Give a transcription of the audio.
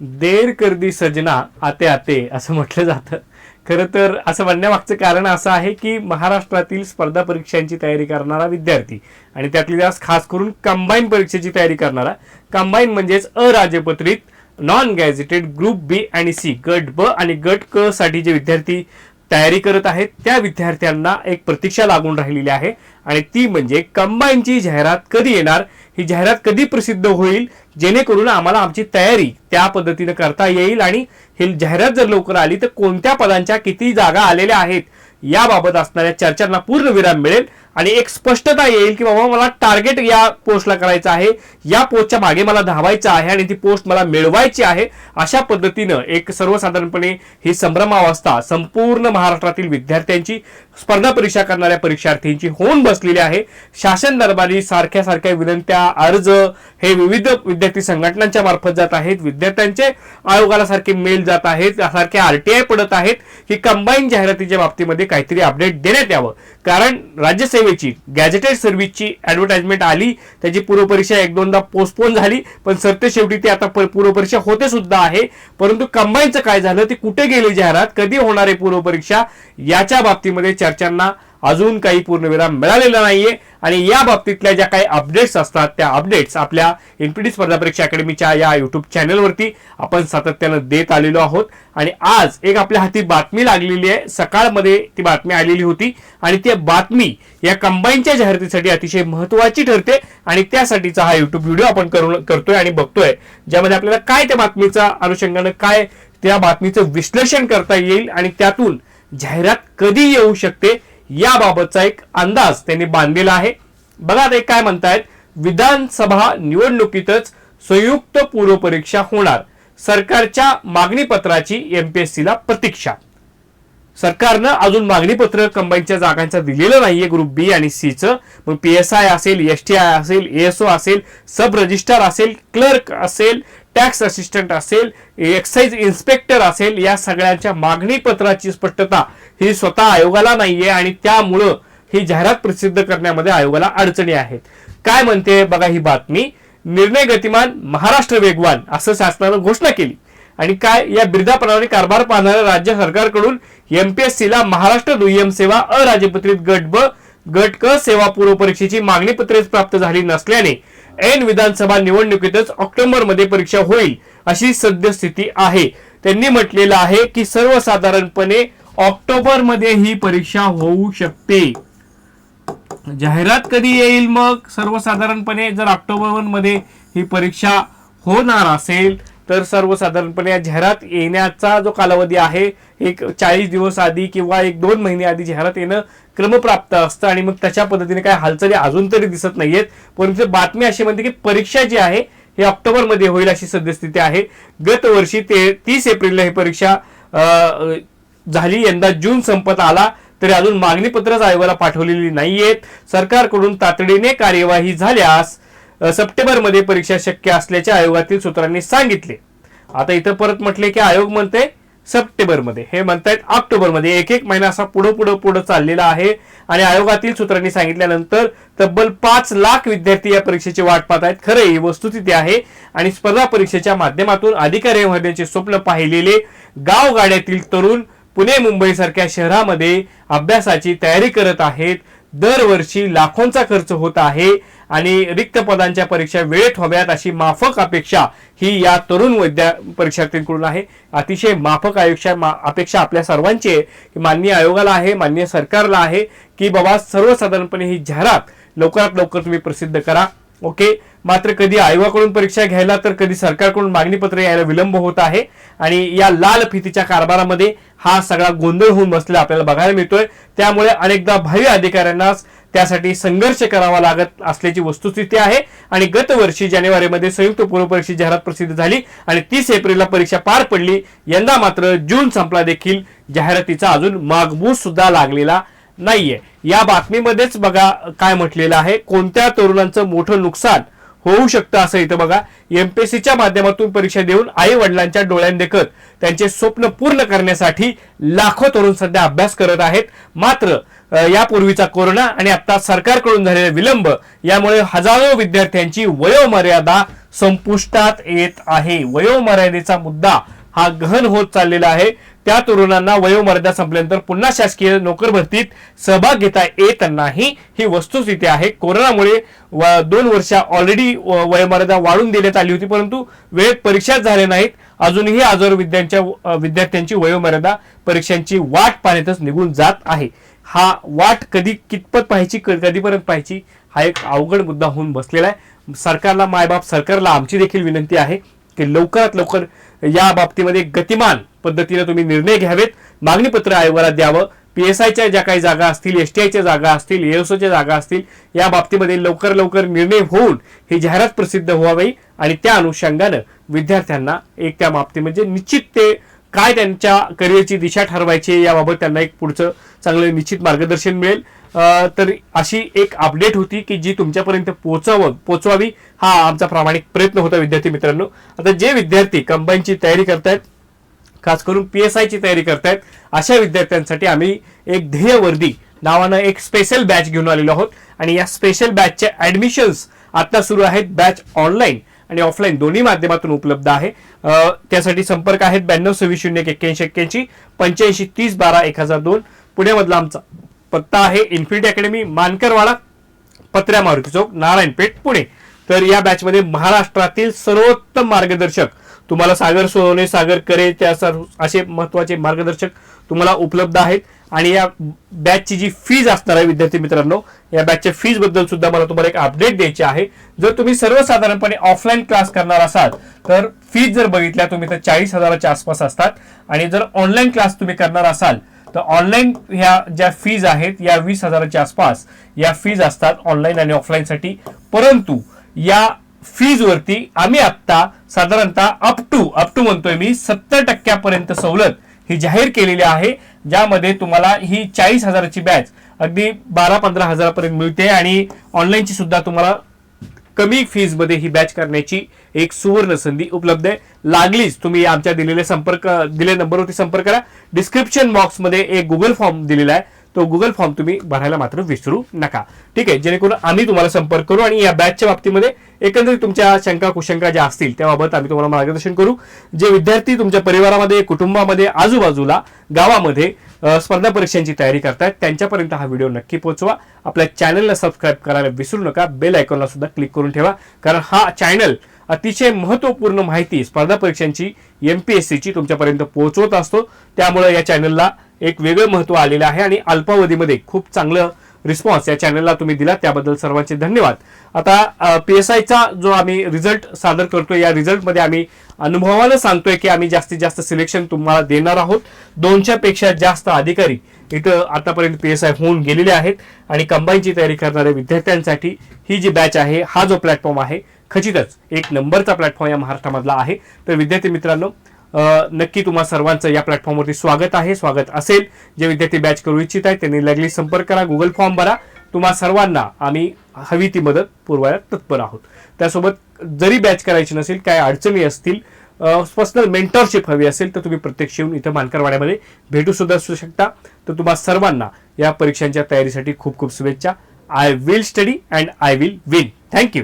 देर करदी सजना आते आते असं म्हटलं जातं. खरं तर असं म्हणण्यामागचं कारण असं आहे की महाराष्ट्रातील स्पर्धा परीक्षांची तयारी करणारा विद्यार्थी आणि त्यातली जास्त खास करून कंबाईन परीक्षेची तयारी करणारा कंबाईन म्हणजेच अराजपत्रित नॉन गॅझेटेड ग्रुप बी आणि सी गट ब आणि गट क साठी जे विद्यार्थी तयारी करत आहेत त्या विद्यार्थ्यांना एक प्रतीक्षा लागून राहिलेली आहे आणि ती म्हणजे कंबाईनची जाहिरात कधी येणार ही जाहिरात कधी प्रसिद्ध होईल जेणेकरून आम्हाला आमची तयारी त्या पद्धतीने करता येईल आणि ही जाहिरात जर लवकर आली तर कोणत्या पदांच्या किती जागा आलेल्या आहेत याबाबत असणाऱ्या चर्चांना पूर्ण विराम मिळेल. आणि एक स्पष्टता येईल की बाबा मला टार्गेट या पोस्टला करायचं आहे. या पोस्टच्या मागे मला धावायचं आहे आणि ती पोस्ट मला मिळवायची आहे. अशा पद्धतीनं एक सर्वसाधारणपणे ही संभ्रमावस्था संपूर्ण महाराष्ट्रातील विद्यार्थ्यांची स्पर्धा परीक्षा करणाऱ्या परीक्षार्थींची होऊन बसलेली आहे. शासन दरबारी सारख्या सारख्या विनंत्या अर्ज हे विविध विद्यार्थी संघटनांच्या मार्फत जात आहेत. विद्यार्थ्यांचे आयोगाला सारखे मेल जात आहेत सारखे आरटीआय पडत आहेत. की कंबाईन जाहिरातीच्या बाबतीमध्ये काहीतरी अपडेट देण्यात यावं. कारण राज्यसेवेची गॅजेटेड सर्व्हिसची ऍडव्हर्टाइजमेंट आली त्याची पूर्वपरीक्षा एक दोनदा पोस्टपोन झाली पण सत्य शेवटी ती आता पूर्वपरीक्षा होते सुद्धा आहे. परंतु कंबाईनचं काय झालं ती कुठे गेली जाहिरात कधी होणार आहे पूर्वपरीक्षा याच्या बाबतीमध्ये चर्चांना अजून काही पूर्णविराम मिळालेला नाहीये. आणि या बाबतीतल्या ज्या काही अपडेट्स असतात त्या अपडेट्स आपल्या एनपीटी स्पर्धा परीक्षा अकॅडमीच्या या युट्यूब चॅनलवरती आपण सातत्यानं देत आलेलो आहोत. आणि आज एक आपल्या हाती बातमी लागलेली आहे. सकाळमध्ये ती बातमी आलेली होती. आणि ती बातमी या कंबाईनच्या जाहिरातीसाठी अतिशय महत्वाची ठरते. आणि त्यासाठीचा हा युट्यूब व्हिडिओ आपण करून करतोय आणि बघतोय. ज्यामध्ये आपल्याला काय त्या बातमीचा अनुषंगानं काय त्या बातमीचं विश्लेषण करता येईल आणि त्यातून जाहिरात कधी येऊ शकते याबाबतचा एक अंदाज त्यांनी बांधलेला आहे. बघा ते काय म्हणतायत विधानसभा निवडणुकीतच संयुक्त पूर्वपरीक्षा होणार. सरकारच्या मागणीपत्राची एमपीएससीला प्रतीक्षा. सरकारनं अजून मागणीपत्र कंबाईनच्या जागांचं दिलेलं नाहीये ग्रुप बी आणि सीचं मग पी एस आय असेल एस टी आय असेल एएसओ असेल सब रजिस्ट्रार असेल क्लर्क असेल टॅक्स असिस्टंट असेल एक्साईज इन्स्पेक्टर असेल या सगळ्यांच्या मागणी पत्राची स्पष्टता ही स्वतः आयोगाला नाहीये आणि त्यामुळं ही जाहिरात प्रसिद्ध करण्यामध्ये आयोगाला अडचणी आहेत. काय म्हणते? बघा ही बातमी. निर्णय गतिमान महाराष्ट्र वेगवान असं शासनानं घोषणा केली. आणि काय या बिर्दाप्रमाणे कारभार पाहणाऱ्या राज्य सरकारकडून एमपीएससीला महाराष्ट्र दुय्यम सेवा अराजपत्रित गट ब गट क सेवा पूर्व परीक्षेची मागणी पत्रेच प्राप्त झाली नसल्याने ऐन विधानसभा निवडणुकीतच ऑक्टोबरमध्ये परीक्षा होईल अशी सद्यस्थिती आहे. त्यांनी म्हटलेलं आहे की सर्वसाधारणपणे ऑक्टोबरमध्ये ही परीक्षा होऊ शकते. जाहिरात कधी येईल मग? सर्वसाधारणपणे जर ऑक्टोबरमध्ये ही परीक्षा होणार असेल तर सर्वसाधारणपणे या जाहिरात येण्याचा जो कालावधी आहे एक चाळीस दिवस आधी किंवा एक दोन महिने आधी जाहिरात येणं क्रमप्राप्त असतं आणि मग त्याच्या पद्धतीने काय हालचाली अजून तरी दिसत नाहीयेत. परंतु बातमी अशी म्हणते की परीक्षा जी आहे हे ऑक्टोबरमध्ये होईल अशी सद्यस्थिती आहे. गत वर्षी ते तीस एप्रिलला ही परीक्षा झाली. यंदा जून संपत आला. तरी अजून मागणीपत्रच आयोगाला पाठवलेली नाहीयेत. सरकारकडून तातडीने कार्यवाही झाल्यास सप्टेंबरमध्ये परीक्षा शक्य असल्याचे आयोगातील सूत्रांनी सांगितले. आता इथं परत म्हटले की आयोग म्हणते सप्टेंबरमध्ये. हे म्हणतायत ऑक्टोबरमध्ये. एक एक महिना असा पुढं पुढं पुढं चाललेला आहे आणि आयोगातील सूत्रांनी सांगितल्यानंतर तब्बल पाच लाख विद्यार्थी या परीक्षेची वाट पाहत आहेत. खरं ही वस्तुस्थिती आहे आणि स्पर्धा परीक्षेच्या माध्यमातून अधिकारी होण्याचे स्वप्न पाहिलेले गावगाड्यातील तरुण पुणे मुंबईसारख्या शहरामध्ये अभ्यासाची तयारी करत आहेत. दरवर्षी लाखोंचा खर्च होत आहे आणि रिक्त पदांच्या परीक्षा वेळेत व्हाव्यात अशी माफक अपेक्षा ही या तरुण वैद्या परीक्षार्थींकडून आहे. अतिशय माफक आयुष्या मा- अपेक्षा आपल्या सर्वांची आहे. की माननीय आयोगाला आहे माननीय सरकारला आहे की बाबा सर्वसाधारणपणे ही जाहिरात लवकरात लवकर तुम्ही प्रसिद्ध करा. ओके? मात्र कधी आयोगाकडून परीक्षा घ्यायला तर कधी सरकारकडून मागणीपत्र यायला विलंब होत आहे. आणि या लाल फितीच्या कारभारामध्ये हा सगळा गोंधळ होऊन बसलेला आपल्याला बघायला मिळतोय. त्यामुळे अनेकदा भावी अधिकाऱ्यांना त्यासाठी संघर्ष करावा लागत असल्याची वस्तुस्थिती आहे. आणि गतवर्षी जानेवारीमध्ये संयुक्त पूर्व परीक्षा जाहिरात प्रसिद्ध झाली आणि तीस एप्रिलला परीक्षा पार पडली. यंदा मात्र जून संपला देखील. जाहिरातीचा अजून मागबूस सुद्धा लागलेला नाहीये. या बातमीमध्येच बघा काय म्हटलेलं आहे. कोणत्या तरुणांचं मोठं नुकसान होऊ शकतं असं इथं बघा. एमपीएससीच्या माध्यमातून परीक्षा देऊन आई वडिलांच्या डोळ्यांदेखत त्यांचे स्वप्न पूर्ण करण्यासाठी लाखो तरुण सध्या अभ्यास करत आहेत. मात्र यापूर्वीचा कोरोना आणि आता सरकारकडून झालेला विलंब यामुळे हजारो विद्यार्थ्यांची वयोमर्यादा संपुष्टात येत आहे. वयोमर्यादेचा मुद्दा हा गहन होत चाललेला आहे. त्या तरुणांना वयोमर्यादा संपल्यानंतर पुन्हा शासकीय नोकर भरतीत सहभाग घेता येत नाही. ही वस्तुस्थिती आहे. कोरोनामुळे व- दोन वर्ष ऑलरेडी वयोमर्यादा वाढून देण्यात आली होती. परंतु वेळेत परीक्षाच झाल्या नाहीत. अजूनही हजारो विद्यांच्या विद्यार्थ्यांची वयोमर्यादा परीक्षांची वाट पाहण्यातच निघून जात आहे. हा वाट कधी कितपत पाहायची क- कधीपर्यंत पाहायची हा एक अवघड मुद्दा होऊन बसलेला आहे. सरकारला मायबाप सरकारला आमची देखील विनंती आहे. की लवकरात लवकर या बाबतीमध्ये गतिमान पद्धतीने तुम्ही निर्णय घ्यावेत. मागणीपत्र आयोगाला द्यावं. पी एस आयच्या ज्या काही जागा असतील एस टी आयच्या जागा असतील एओसोच्या जागा असतील या बाबतीमध्ये लवकर लवकर निर्णय होऊन ही जाहिरात प्रसिद्ध व्हावी आणि त्या अनुषंगानं विद्यार्थ्यांना एक त्या बाबतीत म्हणजे निश्चित ते काय त्यांच्या करिअरची दिशा ठरवायची याबाबत त्यांना एक पुढचं चांगलं निश्चित मार्गदर्शन मिळेल. तर अशी एक अपडेट होती की जी तुमच्यापर्यंत पोचावं पोचवावी हा आमचा प्रामाणिक प्रयत्न होता विद्यार्थी मित्रांनो. आता जे विद्यार्थी कंबाईनची तयारी करतायत खास करून पी एस आयची तयारी करतायत अशा विद्यार्थ्यांसाठी आम्ही एक ध्येयवर्दी नावानं एक स्पेशल बॅच घेऊन आलेलो आहोत. आणि या स्पेशल बॅचचे ऍडमिशन्स आता सुरू आहेत. बॅच ऑनलाईन आणि ऑफलाईन दोन्ही माध्यमातून उपलब्ध आहे. त्यासाठी संपर्क आहेत ब्याण्णव सव्वीस शून्य एक एक्क्याऐंशी एक्क्याऐंशी पंच्याऐंशी तीस बारा एक हजार दोन. पुण्यामधला आमचा पत्ता आहे इन्फिनिटी अकॅडमी मानकरवाडा पत्र्या मारुती चौक नारायणपेठ पुणे. तर या बॅचमध्ये महाराष्ट्रातील सर्वोत्तम मार्गदर्शक तुम्हाला सागर सोनवणे सागर करे त्या असे महत्त्वाचे मार्गदर्शक तुम्हाला उपलब्ध आहेत. आणि या बॅचची जी फीज असणार आहे विद्यार्थी मित्रांनो या बॅचच्या फीजबद्दल सुद्धा मला तुम्हाला एक अपडेट द्यायची आहे. जर तुम्ही सर्वसाधारणपणे ऑफलाईन क्लास करणार असाल तर फीज जर बघितल्या तुम्ही तर चाळीस हजाराच्या आसपास असतात. आणि जर ऑनलाईन क्लास तुम्ही करणार असाल तर ऑनलाईन ह्या ज्या फीज आहेत या वीस हजाराच्या आसपास या फीज असतात ऑनलाईन आणि ऑफलाईनसाठी परंतु या फीजवरती आम्ही आत्ता साधारणतः अप टू अप टू म्हणतोय मी सत्तर टक्क्यापर्यंत सवलत ही जाहीर केलेली आहे ज्यामध्ये तुम्हाला ही चाळीस हजाराची बॅच अगदी बारा पंधरा हजारापर्यंत मिळते आणि ऑनलाईनची सुद्धा तुम्हाला कमी फीजमध्ये ही बॅच करण्याची एक सुवर्ण संधी उपलब्ध आहे. लागलीच तुम्ही आमच्या दिलेल्या संपर्क दिलेल्या नंबरवरती संपर्क करा. डिस्क्रिप्शन बॉक्समध्ये एक गुगल फॉर्म दिलेला आहे. तो गुगल फॉर्म तुम्ही भरायला मात्र विसरू नका. ठीक आहे? जेणेकरून आम्ही तुम्हाला संपर्क करू आणि या बॅचच्या बाबतीमध्ये एकंदरीत तुमच्या शंका कुशंका ज्या असतील त्याबाबत आम्ही तुम्हाला मार्गदर्शन करू. जे विद्यार्थी तुमच्या परिवारामध्ये कुटुंबामध्ये आजूबाजूला गावामध्ये स्पर्धा परीक्षांची तयारी करतायत. त्यांच्यापर्यंत हा व्हिडिओ नक्की पोहोचवा. आपल्या चॅनलला सबस्क्राईब करायला विसरू नका. बेल आयकॉनला सुद्धा क्लिक करून ठेवा. कारण हा चॅनल अतिशय महत्त्वपूर्ण माहिती स्पर्धा परीक्षांची यम पी एस सीची तुमच्यापर्यंत पोहोचवत असतो. त्यामुळे या चॅनलला एक वेगळं महत्त्व आलेलं आहे आणि अल्पावधीमध्ये खूप चांगलं रिस्पॉन्स या चॅनलला तुम्ही दिला त्याबद्दल सर्वांचे धन्यवाद. आता पी एस आयचा जो आम्ही रिझल्ट सादर करतोय या रिझल्टमध्ये आम्ही अनुभवानं सांगतोय की आम्ही जास्तीत जास्त सिलेक्शन तुम्हाला देणार आहोत. दोनशेपेक्षा जास्त अधिकारी इथं आतापर्यंत पी एस आय होऊन गेलेले आहेत आणि कंबाईनची तयारी करणाऱ्या विद्यार्थ्यांसाठी ही जी बॅच आहे हा जो प्लॅटफॉर्म आहे खचितच एक नंबरचा प्लॅटफॉर्म या महाराष्ट्रामधला आहे. तर विद्यार्थी मित्रांनो नक्की तुम्हा सर्वांचं या प्लॅटफॉर्मवरती स्वागत आहे. स्वागत असेल. जे विद्यार्थी बॅच करू इच्छित आहेत त्यांनी लगली संपर्क करा गुगल फॉर्म भरा. तुम्हा सर्वांना आम्ही हवी ती मदत पुरवायला तत्पर आहोत. त्यासोबत जरी बॅच करायची नसेल काय अडचणी असतील पर्सनल मेंटरशिप हवी असेल तर तुम्ही प्रत्यक्ष येऊन इथं मानकरवाड्यामध्ये भेटू सुद्धा असू शकता. तर तुम्हा सर्वांना या परीक्षांच्या तयारीसाठी खूप खूप शुभेच्छा. I will study and I will win thank you